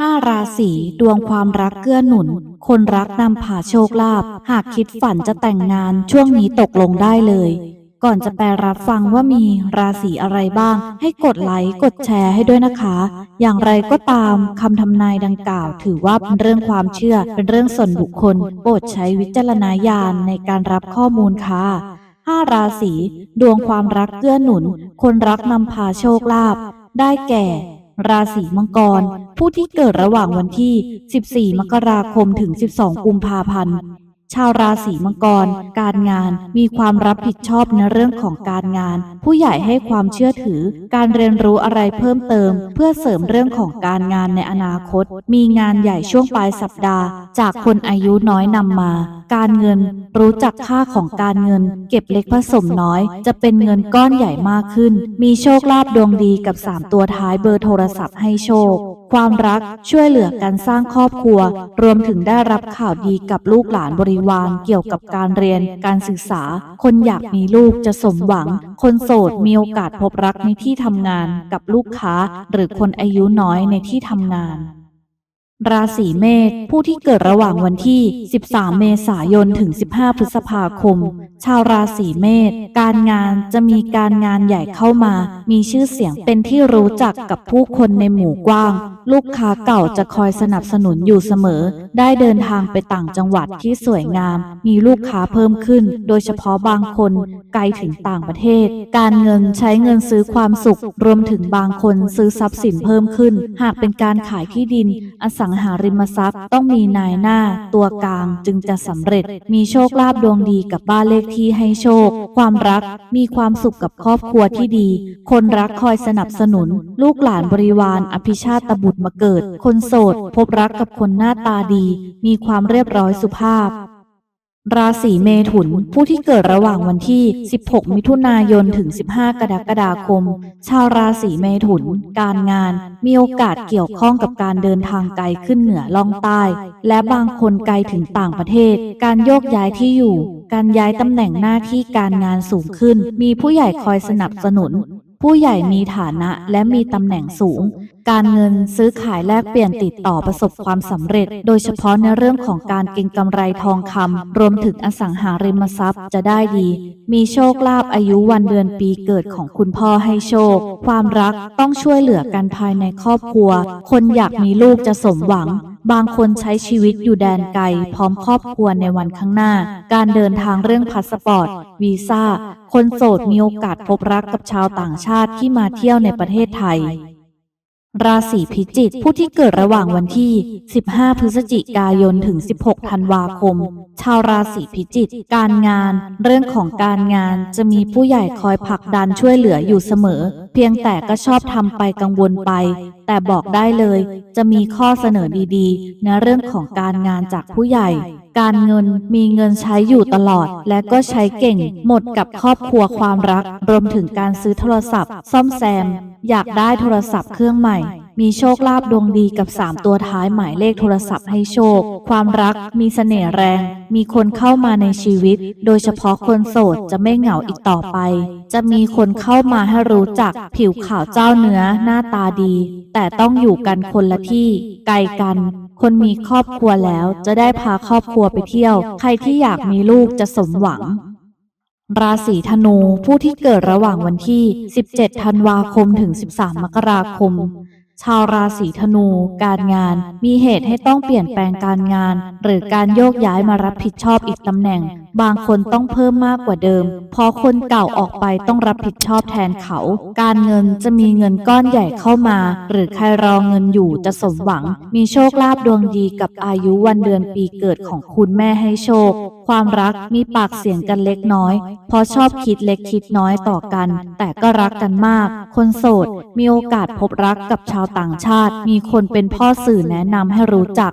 ห้าราศีดวงความรักเกื้อหนุน คนรักนำพาโชคลาภหากคิดฝันจะแต่งงานช่วงนี้ตกลงได้เลย ก่อนจะไปรับฟังว่ามีราศีอะไรบ้าง ให้กดไลค์กดแชร์ให้ด้วยนะคะ อย่างไรก็ตามคำทำนายดังกล่าว ถือว่าเป็นเรื่องความเชื่อเป็นเรื่องส่วนบุคคล โปรดใช้วิจารณญาณในการรับข้อมูลค่ะห้าราศีดวงความรักเกื้อหนุน คนรักนำพาโชคลาภได้แก่ ราศีมังกร ผู้ที่เกิดระหว่างวันที่ 14 มกราคมถึง 12 กุมภาพันธ์ ชาวราศีมังกร การงานมีความรับผิดชอบในเรื่องของการงาน ผู้ใหญ่ให้ความเชื่อถือ การเรียนรู้อะไรเพิ่มเติม เพื่อเสริมเรื่องของการงานในอนาคต มีงานใหญ่ช่วงปลายสัปดาห์ จากคนอายุน้อยนำมา การเงิน รู้จักค่าของการเงิน เก็บเล็กผสมน้อย จะเป็นเงินก้อนใหญ่มากขึ้น มีโชคลาภดวงดีกับ 3 ตัวท้ายเบอร์โทรศัพท์ให้โชค ความรักช่วยเหลือการสร้างครอบครัว รวมถึงได้รับข่าวดีกับลูกหลานบริวารเกี่ยวกับการเรียน การศึกษา คนอยากมีลูกจะสมหวัง คนโสดมีโอกาสพบรักในที่ทำงานกับลูกค้า หรือคนอายุน้อยในที่ทำงาน ราศีเมษผู้ที่เกิดระหว่างวันที่ 13 เมษายนถึง 15 พฤษภาคม ชาวราศีเมษการงานจะมีการงานใหญ่เข้ามา มีชื่อเสียงเป็นที่รู้จักกับผู้คนในหมู่กว้าง ลูกค้าเก่าจะคอยสนับสนุนอยู่เสมอ ได้เดินทางไปต่างจังหวัดที่สวยงาม มีลูกค้าเพิ่มขึ้น โดยเฉพาะบางคนไกลถึงต่างประเทศ การเงินใช้เงินซื้อความสุข รวมถึงบางคนซื้อทรัพย์สินเพิ่มขึ้น หากเป็นการขายที่ดิน อสังหาริมทรัพย์ ต้องมีนายหน้า ตัวกลางจึงจะสำเร็จ มีโชคลาภดวงดีกับบ้านเลขที่ให้โชค ความรักมีความสุขกับครอบครัวที่ดี คนรักคอยสนับสนุน ลูกหลานบริวารอภิชาตบุตรมาเกิด คนโสด พบรักกับคนหน้าตาดี มีความเรียบร้อยสุภาพราศีเมถุน ผู้ที่เกิดระหว่างวันที่ 16 มิถุนายน ถึง 15 กรกฎาคม ชาวราศีเมถุน การงาน มีโอกาสเกี่ยวข้องกับการเดินทางไกลขึ้นเหนือล่องใต้ และบางคนไกลถึงต่างประเทศ การโยกย้ายที่อยู่ การย้ายตำแหน่งหน้าที่การงานสูงขึ้น มีผู้ใหญ่คอยสนับสนุน ผู้ใหญ่มีฐานะและมีตำแหน่งสูง การเงินซื้อขายแลกเปลี่ยนติดต่อประสบความสำเร็จ โดยเฉพาะในเรื่องของการเก็งกำไรทองคำรวมถึงอสังหาริมทรัพย์จะได้ดี มีโชคลาภอายุวันเดือนปีเกิดของคุณพ่อให้โชค ความรักต้องช่วยเหลือกันภายในครอบครัว คนอยากมีลูกจะสมหวัง บางคนใช้ชีวิตอยู่แดนไกลพร้อมครอบครัวในวันข้างหน้า การเดินทางเรื่องพาสปอร์ตวีซ่า คนโสดมีโอกาสพบรักกับชาวต่างชาติที่มาเที่ยวในประเทศไทย ราศีพิจิกผู้ที่เกิดระหว่างวันที่ 15 พฤศจิกายน ถึง 16 ธันวาคม ชาวราศีพิจิก การงาน เรื่องของการงานจะมีผู้ใหญ่คอยผลักดันช่วยเหลืออยู่เสมอ เพียงแต่ก็ชอบทำไปกังวลไป แต่บอกได้เลย จะมีข้อเสนอดีๆ ในเรื่องของการงานจากผู้ใหญ่ การเงินมีเงินใช้อยู่ตลอด และก็ใช้เก่ง หมดกับครอบครัวความรัก รวมถึงการซื้อโทรศัพท์ ซ่อมแซม อยากได้โทรศัพท์เครื่องใหม่ มีโชคลาภดวงดีกับ 3 ตัวท้ายหมายเลขโทรศัพท์ให้โชค ความรักมีเสน่ห์แรง มีคนเข้ามาในชีวิต โดยเฉพาะคนโสดจะไม่เหงาอีกต่อไป จะมีคนเข้ามาให้รู้จัก ผิวขาวเจ้าเนื้อหน้าตาดี แต่ต้องอยู่กันคนละที่ ไกลกันคนมีครอบครัวแล้วจะได้พาครอบครัวไปเที่ยว ใครที่อยากมีลูกจะสมหวัง ราศีธนูผู้ที่เกิดระหว่างวันที่ 17 ธันวาคมถึง 13 มกราคม ชาวราศีธนู การงาน มีเหตุให้ต้องเปลี่ยนแปลงการงาน หรือการโยกย้ายมารับผิดชอบอีกตำแหน่ง บางคนต้องเพิ่มมากกว่าเดิม เพราะคนเก่าออกไปต้องรับผิดชอบแทนเขา การเงินจะมีเงินก้อนใหญ่เข้ามา หรือใครรอเงินอยู่จะสมหวัง มีโชคลาภดวงดีกับอายุวันเดือนปีเกิดของคุณแม่ให้โชค ความรักมีปากเสียงกันเล็กน้อย เพราะชอบคิดเล็กคิดน้อยต่อกัน แต่ก็รักกันมาก คนโสด มีโอกาสพบรักกับชาวต่างชาติ มีคนเป็นพ่อสื่อแนะนำให้รู้จัก